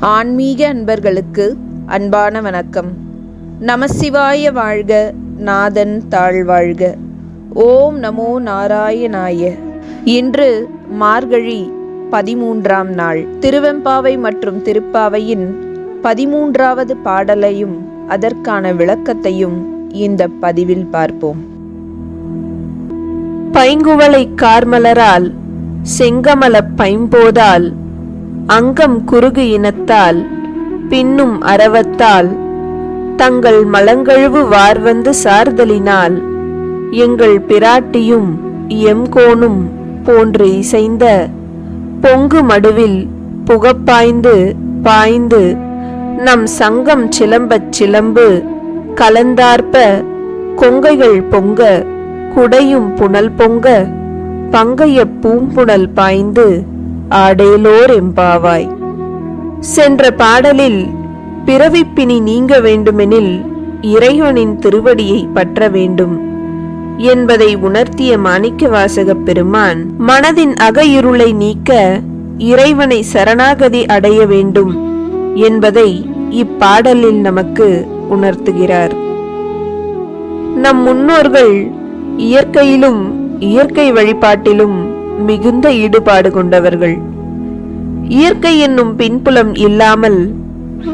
ஆன்மீக அன்பர்களுக்கு அன்பான வணக்கம். நமசிவாய வாழ்க நாதன் தாழ்வாழ்க. ஓம் நமோ நாராயணாய. இன்று மார்கழி பதிமூன்றாம் நாள். திருவெம்பாவை மற்றும் திருப்பாவையின் பதிமூன்றாவது பாடலையும் அதற்கான விளக்கத்தையும் இந்த பதிவில் பார்ப்போம். பைங்குவளை கார்மலரால் செங்கமல பைம்போதால் அங்கம் குறுகு இனத்தால் பின்னும் அரவத்தால் தங்கள் மலங்கழுவு வார்வந்து சார்தலினால் எங்கள் பிராட்டியும் எம்கோனும் போன்று இசைந்த பொங்கு மடுவில் புகப்பாய்ந்து பாய்ந்து நம் சங்கம் சிலம்பச் சிலம்பு கலந்தார்ப்ப கொங்கைகள் பொங்க குடையும் புனல் பொங்க பங்கைய பூம்புணல் பாய்ந்து ஆடேலோர் எம்பாவாய். சென்ற பாடலில் பிறவிப்பினி நீங்க வேண்டுமெனில் இறைவனின் திருவடியை பற்ற வேண்டும் என்பதை உணர்த்திய மாணிக்க வாசக பெருமான் மனதின் அகையிருளை நீக்க இறைவனை சரணாகதி அடைய வேண்டும் என்பதை இப்பாடலில் நமக்கு உணர்த்துகிறார். நம் முன்னோர்கள் இயற்கையிலும் இயற்கை வழிபாட்டிலும் மிகுந்த ஈடுபாடு கொண்டவர்கள். இயற்கை என்னும் பின்புலம் இல்லாமல்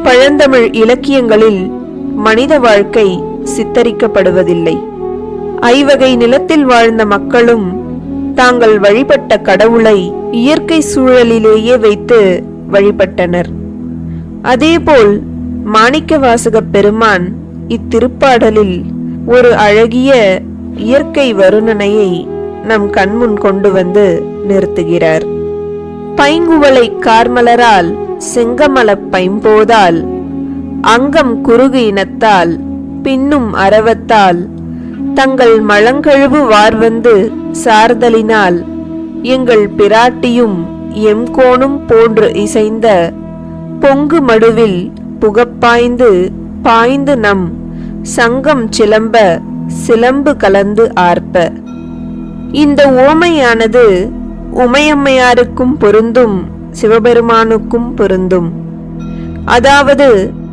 பழந்தமிழ் இலக்கியங்களில் மனித வாழ்க்கை சித்தரிக்கப்படுவதில்லை. ஐவகை நிலத்தில் வாழ்ந்த மக்களும் தாங்கள் வழிபட்ட கடவுளை இயற்கை சூழலிலேயே வைத்து வழிபட்டனர். அதேபோல் மாணிக்கவாசகப் பெருமான் இத்திருப்பாடலில் ஒரு அழகிய இயற்கை வருணனையை நம் கண்முன் கொண்டு வந்து நிறுத்துகிறார். பைங்குவளை கார்மலரால் செங்கமல பைம்போதால் அங்கம் குறுகு இனத்தால் பின்னும் அரவத்தால் தங்கள் மழங்கழுவு வார்வந்து சார்தலினால் எங்கள் பிராட்டியும் எம்கோணும் போன்று இசைந்த பொங்கு மடுவில் புகப்பாய்ந்து பாய்ந்து நம் சங்கம் சிலம்ப சிலம்பு கலந்து ஆர்ப்ப. இந்த ஓமையானது உமையம்மையாருக்கும் பொருந்தும் சிவபெருமானுக்கும் பொருந்தும். அதாவது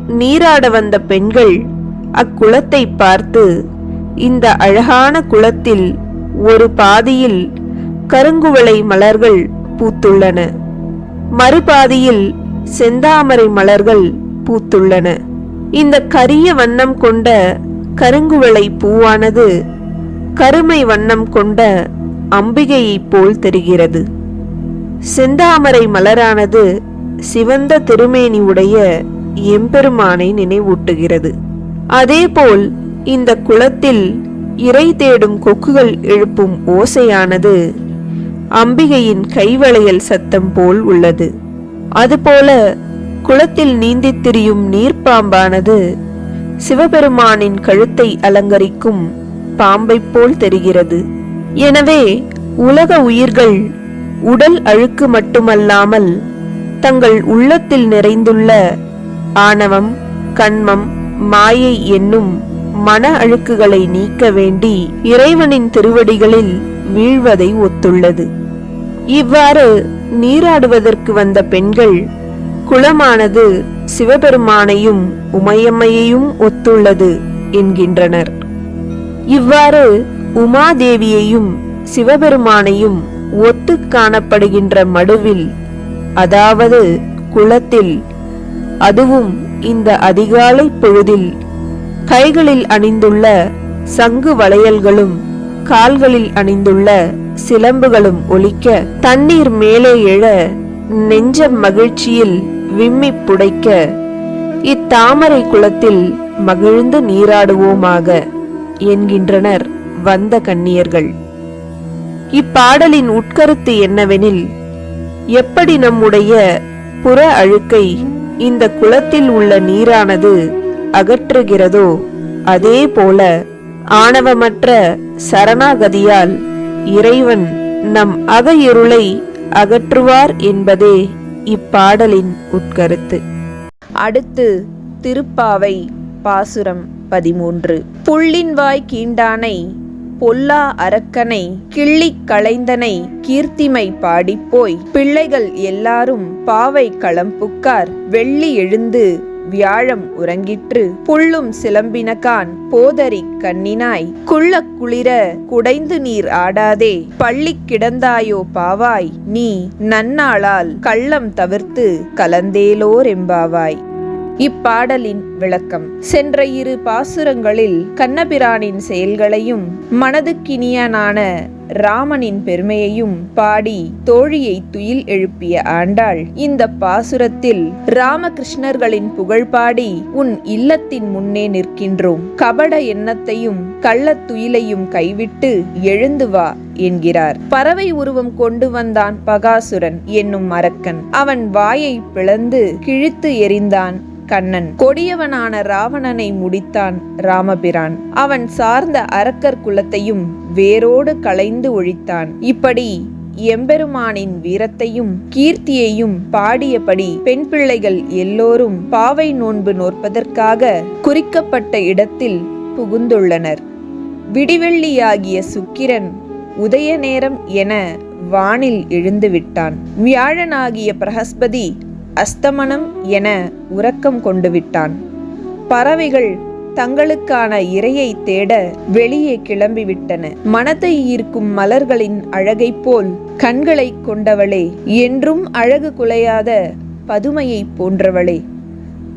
நீராட வந்த பெண்கள் அக்குளத்தை பார்த்து இந்த அழகான குளத்தில் ஒரு பாதியில் கருங்குவளை மலர்கள் பூத்துள்ளன. மறுபாதியில் செந்தாமரை மலர்கள் பூத்துள்ளன. இந்த கரிய வண்ணம் கொண்ட கருங்குவளை பூவானது கருமை வண்ணம் கொண்ட அம்பிகையைப் போல் தெரிகிறது. செந்தாமரை மலரானது சிவந்த திருமேனி உடைய எம்பெருமானை நினைவூட்டுகிறது. அதேபோல் இந்த குளத்தில் இறை தேடும் கொக்குகள் எழுப்பும் ஓசையானது அம்பிகையின் கைவளையல் சத்தம் போல் உள்ளது. அதுபோல குளத்தில் நீந்தித் திரியும் நீர்ப்பாம்பானது சிவபெருமானின் கழுத்தை அலங்கரிக்கும் பாம்பைப் போல் தெரிகிறது. எனவே உலக உயிர்கள் உடல் அழுக்கு மட்டுமல்லாமல் தங்கள் உள்ளத்தில் நிறைந்துள்ள ஆணவம் கண்மம் மாயை என்னும் மன அழுக்குகளை நீக்க வேண்டி இறைவனின் திருவடிகளில் வீழ்வதை ஒத்துள்ளது. இவ்வாறு நீராடுவதற்கு வந்த பெண்கள் குளமானது சிவபெருமானையும் உமையம்மையையும் ஒத்துள்ளது என்கின்றனர். இவ்வாறு உமாதேவியையும் சிவபெருமானையும் ஒத்து காணப்படுகின்ற மடுவில் அதாவது குளத்தில் அதுவும் இந்த அதிகாலை பொழுதில் கைகளில் அணிந்துள்ள சங்கு வளையல்களும் கால்களில் அணிந்துள்ள சிலம்புகளும் ஒலிக்க தண்ணீர் மேலே எழ நெஞ்ச மகிழ்ச்சியில் விம்மி புடைக்க இத்தாமரை குளத்தில் மகிழ்ந்து நீராடுவோமாக. என்கின்றனர் வந்த கண்ணியர்கள் இப்பாடலின் உட்கருத்து என்னவெனில் எப்படி நம்முடைய புற அழுக்கை இந்த குளத்தில் உள்ள நீரானது அகற்றுகிறதோ அதே போல ஆணவமற்ற சரணாகதியால் இறைவன் நம் அக இருளை அகற்றுவார் என்பதே இப்பாடலின் உட்கருத்து. அடுத்து திருப்பாவை பாசுரம். பதிமூன்று. புள்ளின் வாய் கீண்டானை பொல்லா அரக்கனை கிள்ளிக் களைந்தனை கீர்த்திமை பாடிப்போய். பிள்ளைகள் எல்லாரும் பாவை களம்புக்கார் வெள்ளி எழுந்து வியாழம் உறங்கிற்று. புள்ளும் சிலம்பினகான் போதரி கண்ணினாய். குள்ள குளிர குடைந்து நீர் ஆடாதே. பள்ளி கிடந்தாயோ பாவாய். நீ நன்னாளால் கள்ளம் தவிர்த்து கலந்தேலோர் எம்பாவாய். இப்பாடலின் விளக்கம். சென்ற இரு பாசுரங்களில் கண்ணபிரானின் செயல்களையும் மனதுக்கினியனான ராமனின் பெருமையையும் பாடி தோழியை துயில் எழுப்பிய ஆண்டாள் இந்த பாசுரத்தில் ராமகிருஷ்ணர்களின் புகழ் பாடி உன் இல்லத்தின் முன்னே நிற்கின்றோம். கபட எண்ணத்தையும் கள்ளத் துயிலையும் கைவிட்டு எழுந்து வா என்கிறார். பறவை உருவம் கொண்டு வந்தான் பகாசுரன் என்னும் மரக்கன் அவன் வாயை பிளந்து கிழித்து எறிந்தான் கண்ணன். கொடியவனான ராவணனை முடித்தான் ராமபிரான். அவன் சார்ந்த அரக்கர் குலத்தையும் வேரோடு களைந்து ஒழித்தான். இப்படி எம்பெருமானின் வீரத்தையும் கீர்த்தியையும் பாடியபடி பெண் பிள்ளைகள் எல்லோரும் பாவை நோன்பு நோற்பதற்காக குறிக்கப்பட்ட இடத்தில் புகுந்துள்ளனர். விடிவெள்ளியாகிய சுக்கிரன் உதய நேரம் என வானில் எழுந்துவிட்டான் வியாழனாகிய பிரகஸ்பதி அஸ்தமனம் என உறக்கம் கொண்டு விட்டான். பறவைகள் தங்களுக்கான இரையை தேட வெளியே கிளம்பிவிட்டன. மனத்தை ஈர்க்கும் மலர்களின் அழகைப் போல் கண்களை கொண்டவளே என்றும் அழகு குலையாத பதுமையைப் போன்றவளே.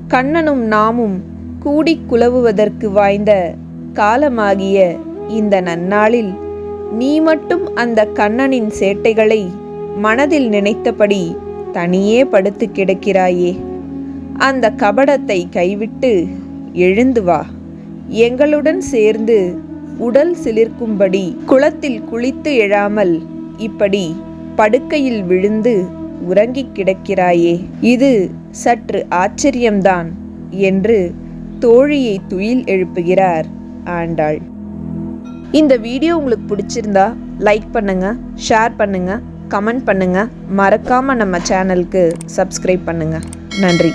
கண்ணனும் நாமும் கூடிக் குலவுவதற்கு வாய்ந்த காலமாகிய இந்த நன்னாளில் நீ மட்டும் அந்த கண்ணனின் சேட்டைகளை மனதில் நினைத்தபடி தனியே படுத்து கிடக்கிறாயே. அந்த கபடத்தை கைவிட்டு எழுந்து வா. எங்களுடன் சேர்ந்து உடல் சிலிர்க்கும்படி குளத்தில் குளித்து எழாமல் இப்படி படுக்கையில் விழுந்து உறங்கிக் கிடக்கிறாயே. இது சற்று ஆச்சரியம்தான் என்று தோழியை துயில் எழுப்புகிறார் ஆண்டாள். இந்த வீடியோ உங்களுக்கு பிடிச்சிருந்தா லைக் பண்ணுங்க ஷேர் பண்ணுங்க கமெண்ட் பண்ணுங்க. மறக்காம நம்ம சேனலுக்கு சப்ஸ்கிரைப் பண்ணுங்க. நன்றி.